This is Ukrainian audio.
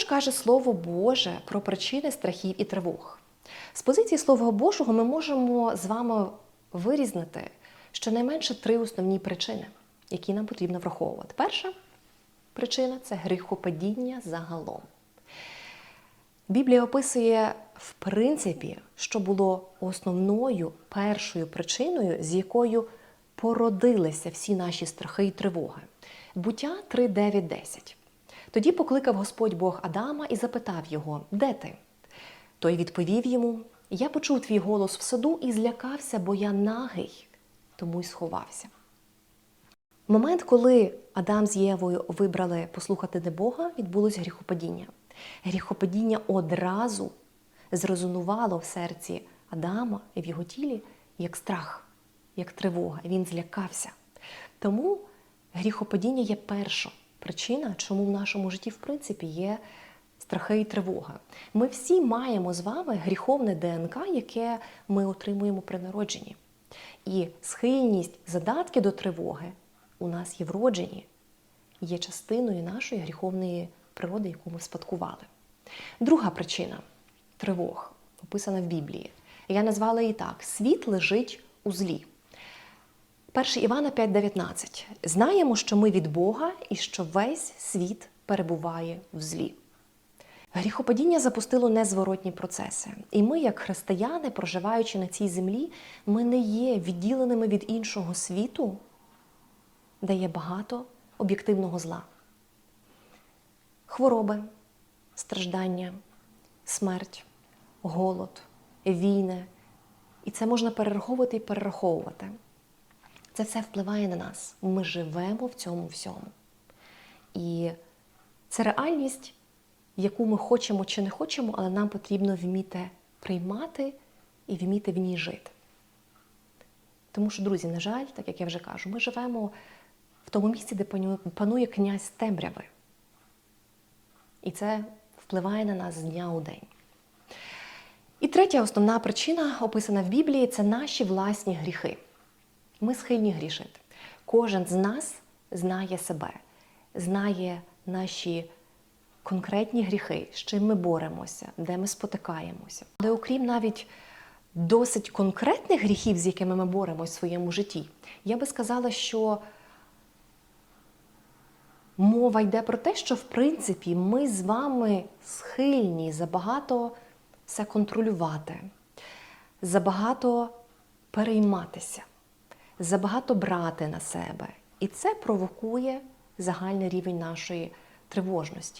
ж каже Слово Боже про причини страхів і тривог? З позиції Слова Божого ми можемо з вами вирізнити щонайменше три основні причини, які нам потрібно враховувати. Перша причина це гріхопадіння загалом. Біблія описує, в принципі, що було основною першою причиною, з якою породилися всі наші страхи і тривоги. Буття 3, 9, 10. Тоді покликав Господь Бог Адама і запитав його: Де ти? Той відповів йому: Я почув твій голос в саду і злякався, бо я нагий, тому й сховався. Момент, коли Адам з Євою вибрали послухати не Бога, відбулось гріхопадіння. Гріхопадіння одразу зрезонувало в серці Адама і в його тілі як страх, як тривога. Він злякався. Тому гріхопадіння є перша причина, чому в нашому житті, в принципі, є страхи і тривога. Ми всі маємо з вами гріховне ДНК, яке ми отримуємо при народженні. І схильність задатки до тривоги у нас є вроджені, є частиною нашої гріховної природи, яку ми спадкували. Друга причина тривог, описана в Біблії. Я назвала її так: світ лежить у злі. 1 Івана 5,19. Знаємо, що ми від Бога і що весь світ перебуває в злі. Гріхопадіння запустило незворотні процеси. І ми, як християни, проживаючи на цій землі, ми не є відділеними від іншого світу, де є багато об'єктивного зла. Хвороби, страждання, смерть, голод, війни. І це можна перераховувати і перераховувати. Це все впливає на нас. Ми живемо в цьому всьому. І це реальність, яку ми хочемо чи не хочемо, але нам потрібно вміти приймати і вміти в ній жити. Тому що, друзі, на жаль, так як я вже кажу, ми живемо в тому місці, де панує князь темряви. І це впливає на нас з дня у день. І третя основна причина, описана в Біблії, це наші власні гріхи. Ми схильні грішити. Кожен з нас знає себе, знає наші конкретні гріхи, з чим ми боремося, де ми спотикаємося. Але окрім навіть досить конкретних гріхів, з якими ми боремось в своєму житті, я би сказала, що мова йде про те, що в принципі ми з вами схильні забагато все контролювати, забагато перейматися забагато брати на себе. І це провокує загальний рівень нашої тривожності.